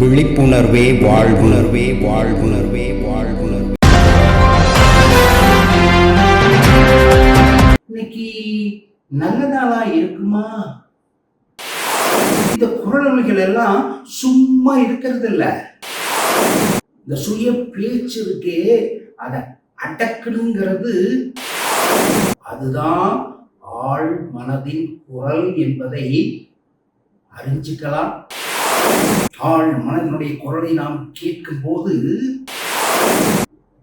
விழிப்புணர்வே வாழ்வுணர்வே வாழ்வுணர்வே வாழ்வுணர்வே. இன்னைக்கு நல்ல நாளா இருக்குமா? இந்த குரல்கள் எல்லாம் சும்மா இருக்கிறது இல்ல. இந்த சுய பேச்சு இருக்கே அதை அடக்கணுங்கிறது அதுதான் ஆழ் மனதின் குரல் என்பதை அறிஞ்சிக்கலாம். ஆழ் மனதினுடைய குரலை நாம் கேட்கும் போது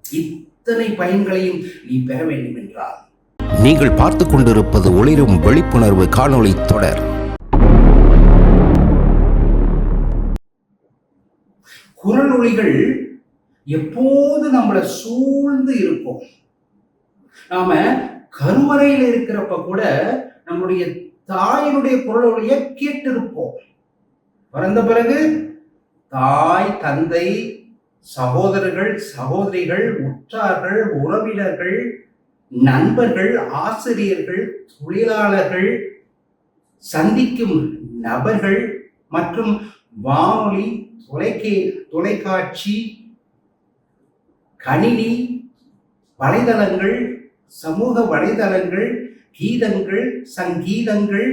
இத்தனை பயன்களையும் நீ பெற வேண்டும் என்றால் நீங்கள் பார்த்து கொண்டிருப்பது ஒளிரும் விழிப்புணர்வு காணொளி தொடர். குரல் ஒளிகள் எப்போது நம்மளை சூழ்ந்து இருக்கும்? நாம கருவறையில் இருக்கிறப்ப கூட நம்முடைய தாயினுடைய குரல் ஒளியை கேட்டிருப்போம். பிறந்த பிறகு தாய் தந்தை சகோதரர்கள் சகோதரிகள் உற்றார்கள் உறவினர்கள் நண்பர்கள் ஆசிரியர்கள் தொழிலாளர்கள் சந்திக்கும் நபர்கள் மற்றும் வானொலி தொலைக்கே தொலைக்காட்சி கணினி வலைதளங்கள் சமூக வலைதளங்கள் கீதங்கள் சங்கீதங்கள்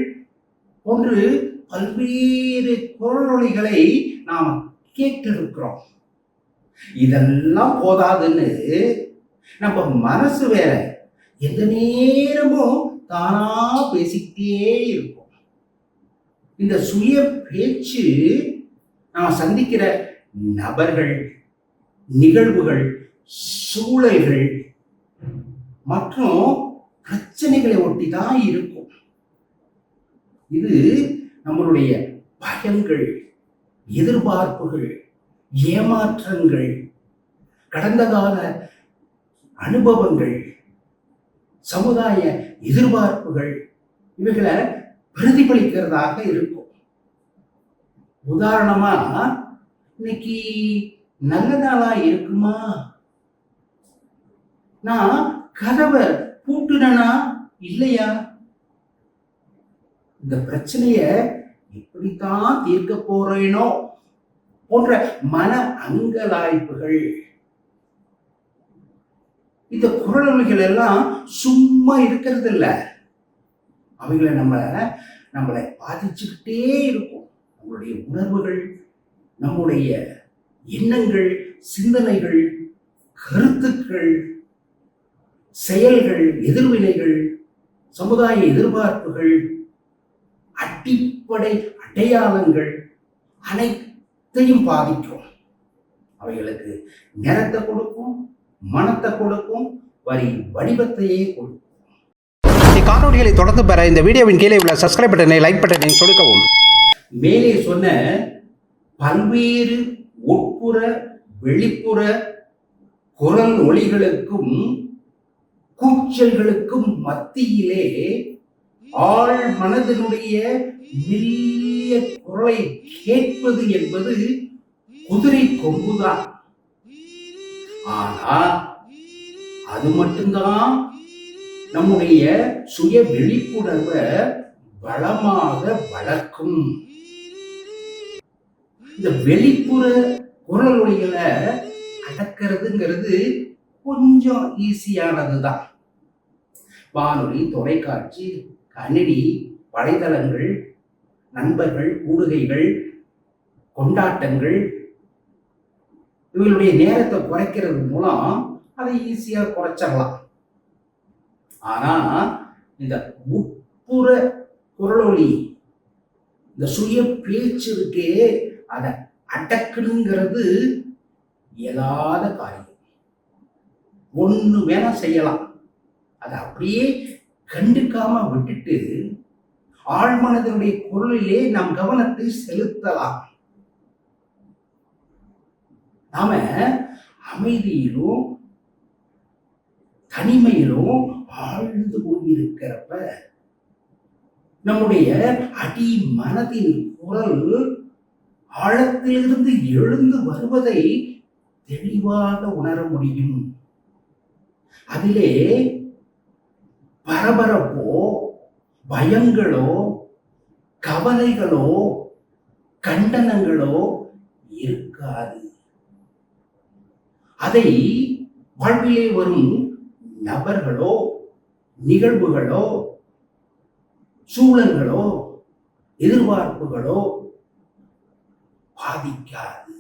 போன்று பல்வேறு குரலொலிகளை நாம் கேட்டிருக்கிறோம். இதெல்லாம் போதாதுன்னு நம்ம மனசு வேற எந்த நேரமும் தானா பேசிக்கிட்டே இருக்கும். இந்த சுய பேச்சு நாம் சந்திக்கிற நபர்கள் நிகழ்வுகள் சூழல்கள் மற்றும் பிரச்சனைகளை ஒட்டி தான் இருக்கும். இது நம்மளுடைய பயங்கள் எதிர்பார்ப்புகள் ஏமாற்றங்கள் கடந்த கால அனுபவங்கள் சமுதாய எதிர்பார்ப்புகள் இவைகளை பிரதிபலிக்கிறதாக இருக்கும். உதாரணமா இன்னைக்கு நல்ல நாளா இருக்குமா? நான் கதவை பூட்டுனா இல்லையா? இந்த பிரச்சனைய எப்படித்தான் தீர்க்க போறேனோ போன்ற மன அங்கலாய்ப்புகள். இந்த குரலொலிகள் எல்லாம் சும்மா இருக்கிறது இல்லை அவைகளை நம்ம நம்மளை பாதிச்சுக்கிட்டே இருக்கும். நம்மளுடைய உணர்வுகள் நம்முடைய எண்ணங்கள் சிந்தனைகள் கருத்துக்கள் செயல்கள் எதிர்வினைகள் சமுதாய எதிர்பார்ப்புகள் அடிப்படை அடையாளங்கள் அனைத்தையும் பாதிக்கும். அவைகளுக்கு நிறத்தை கொடுக்கும் மனத்தை கொடுக்கும் வரி வடிவத்தையே கொடுக்கும். காணொலிகளை தொடர்ந்து பெற இந்த வீடியோவின் கீழே உள்ள சப்ஸ்கிரைப் பட்டனை லைக் பட்டனை சொடுக்கவும். மேலே சொன்ன பல்வேறு உட்புற வெளிப்புற குரல் ஒளிகளுக்கும் கூச்சல்களுக்கும் மத்தியிலே ஆழ் மனதினுடைய மெல்லிய குரலை கேட்பது என்பது குதிரை கொம்புதான். ஆனா அது மட்டும்தான் நம்முடைய சுய விழிப்புணர்வை வளமாக வளர்க்கும். இந்த வெளிப்புற குரல் ஒளிகளை அடக்கிறதுங்கிறது கொஞ்சம் ஈஸியானது தான் வானொலி தொலைக்காட்சி கணினி வலைதளங்கள் நண்பர்கள் கூடுகைகள் கொண்டாட்டங்கள் இவங்களுடைய நேரத்தை குறைக்கிறது மூலம் அதை ஈஸியாக குறைச்சிடலாம். ஆனா இந்த உட்புற குரலொலி இந்த சுய பேச்சு இருக்கே அதை அடக்கணுங்கிறது இயலாத காரியம். ஒன்று வேணால் செய்யலாம். அதை அப்படியே கண்டுக்காம விட்டுட்டு ஆழ்மனதனுடைய குரலிலே நம் கவனத்தை செலுத்தலாம். நாம அமைதியிலும் தனிமையிலும் ஆழ்ந்து போயிருக்கிறப்ப நம்முடைய அடி மனதின் குரல் ஆழத்திலிருந்து எழுந்து வருவதை தெளிவாக உணர முடியும். அதிலே பரபரப்போ பயங்களோ கவலைகளோ கண்டனங்களோ இருக்காது. அதை வாழ்விலே வரும் நபர்களோ நிகழ்வுகளோ சூழல்களோ எதிர்பார்ப்புகளோ பாதிக்காது.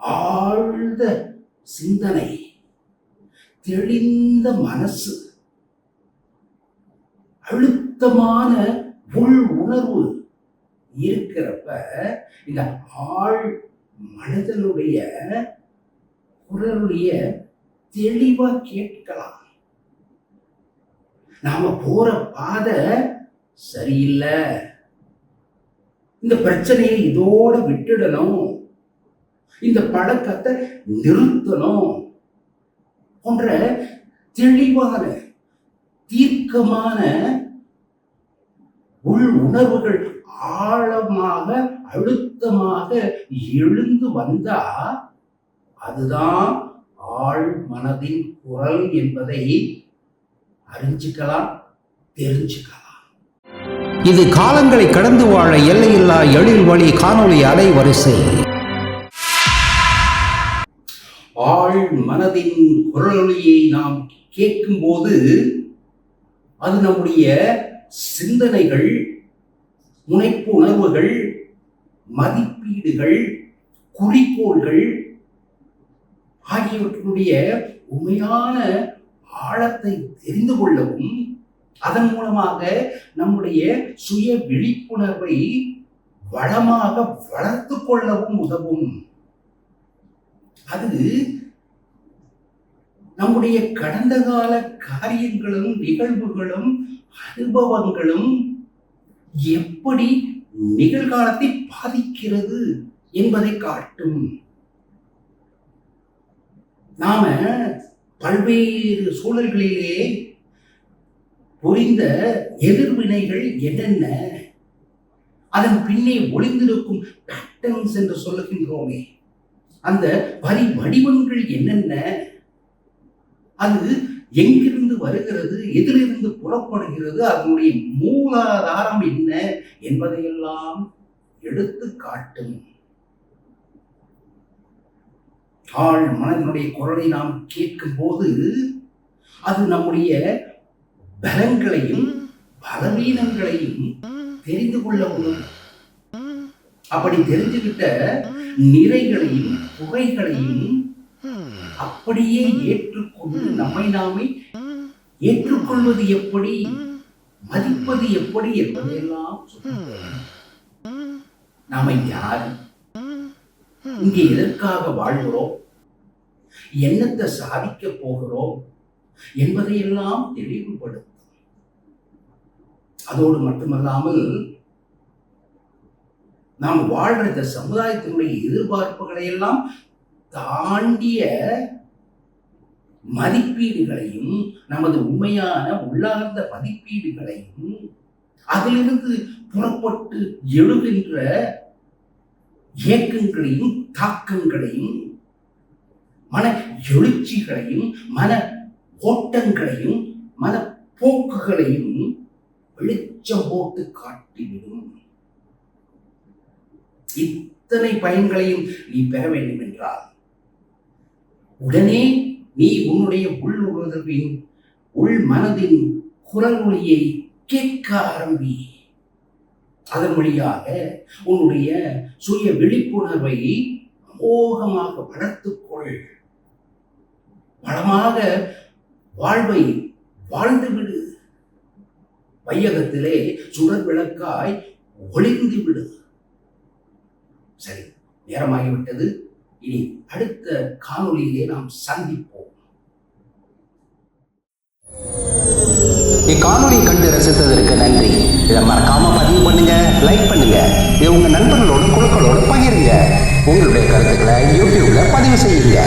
ஆழ்ந்த சிந்தனை தெளிந்த மனசு. அழுத்தமான உள் உணர்வு இருக்கிறப்ப இந்த ஆள் மனிதனுடைய குரலுடைய தெளிவா கேட்கலாம். நாம போற பாதை சரியில்லை. இந்த பிரச்சனையை இதோட விட்டுடணும். இந்த பழக்கத்தை நிறுத்தணும். போன்ற தெளிவான தீர்க்கமான உள் உணர்வுகள் ஆழமாக அழுத்தமாக எழுந்து வந்தா அதுதான் ஆழ் மனதின் குரல் என்பதை அறிஞ்சுக்கலாம் தெரிஞ்சுக்கலாம். இது காலங்களை கடந்து வாழ எல்லையில்லா எழில் வழி காணொளி அலைவரிசை. ஆழ் மனதின் குரலொலியை நாம் கேட்கும்போது அது நம்முடைய சிந்தனைகள் முனைப்பு உணர்வுகள் மதிப்பீடுகள் குறிக்கோள்கள் ஆகியவற்றினுடைய உண்மையான ஆழத்தை தெரிந்து கொள்ளவும் அதன் மூலமாக நம்முடைய சுய விழிப்புணர்வை வளமாக வளர்த்து கொள்ளவும் உதவும். அது நம்முடைய கடந்த கால காரியங்களும் நிகழ்வுகளும் அனுபவங்களும் எப்படி நிகழ்காலத்தை பாதிக்கிறது என்பதை காட்டும். நாம பல்வேறு சூழல்களிலே புரிந்த எதிர்வினைகள் என்னென்ன? அதன் பின்னே ஒளிந்திருக்கும் பேட்டர்ன்ஸ் என்று சொல்லுகின்றோமே. அந்த வரி வடிவங்கள் என்னென்ன? அது எங்கிருந்து வருகிறது? எதிலிருந்து புறப்படுகிறது? அதனுடைய மூலாதாரம் என்ன என்பதையெல்லாம் எடுத்து காட்டும். ஆள் மனதினுடைய குரலை நாம் கேட்கும் போது அது நம்முடைய பலங்களையும் பலவீனங்களையும் தெரிந்து கொள்ள உதவும். அப்படி தெரிஞ்சுக்கிட்ட நிறைகளையும் குறைகளையும் அப்படியே ஏற்றுக்கொண்டு நம்மை நாமே ஏற்றுக்கொள்வது எப்படி மதிப்பது எப்படி என்பதையெல்லாம் நாம யார்? இங்கே எதற்காக வாழ்கிறோம்? என்னத்தை சாதிக்க போகிறோம்? என்பதையெல்லாம் தெளிவுபடுத்தும் அதோடு மட்டுமல்லாமல் நாம் வாழ்ற இந்த சமுதாயத்தினுடைய எதிர்பார்ப்புகளை எல்லாம் தாண்டிய மதிப்பீடுகளையும் நமது உண்மையான உள்ளார்ந்த மதிப்பீடுகளையும் அதிலிருந்து புறப்பட்டு எழுகின்ற இயக்கங்களையும் தாக்கங்களையும் மன எழுச்சிகளையும் மன ஓட்டங்களையும் மன போக்குகளையும் வெளிச்சம் போட்டு காட்டிவிடும். இத்தனை பயன்களையும் நீ பெற வேண்டும் என்றால் உடனே நீ உன்னுடைய உள் உணர்வின் உள் மனதின் குரல் ஒளியை கேட்க ஆரம்பி. அதன் வழியாக உன்னுடைய சுய விழிப்புணர்வை அமோகமாக வளர்த்துக்கொள் வளமாக வாழ்வை வாழ்ந்துவிடு. வையகத்திலே சுடர் விளக்காய் ஒளிந்து விடு. சரி நேரமாகிவிட்டது. இனி அடுத்த காணொலியிலே நாம் சந்திப்போம். இக்காணொலியை கண்டு ரசித்ததற்கு நன்றி. இதை மறக்காம பதிவு பண்ணுங்க லைக் பண்ணுங்க. இது உங்க நண்பர்களோட குழுக்களோட பகிருங்க. உங்களுடைய கருத்துக்களை யூடியூப்ல பதிவு செய்யுங்க.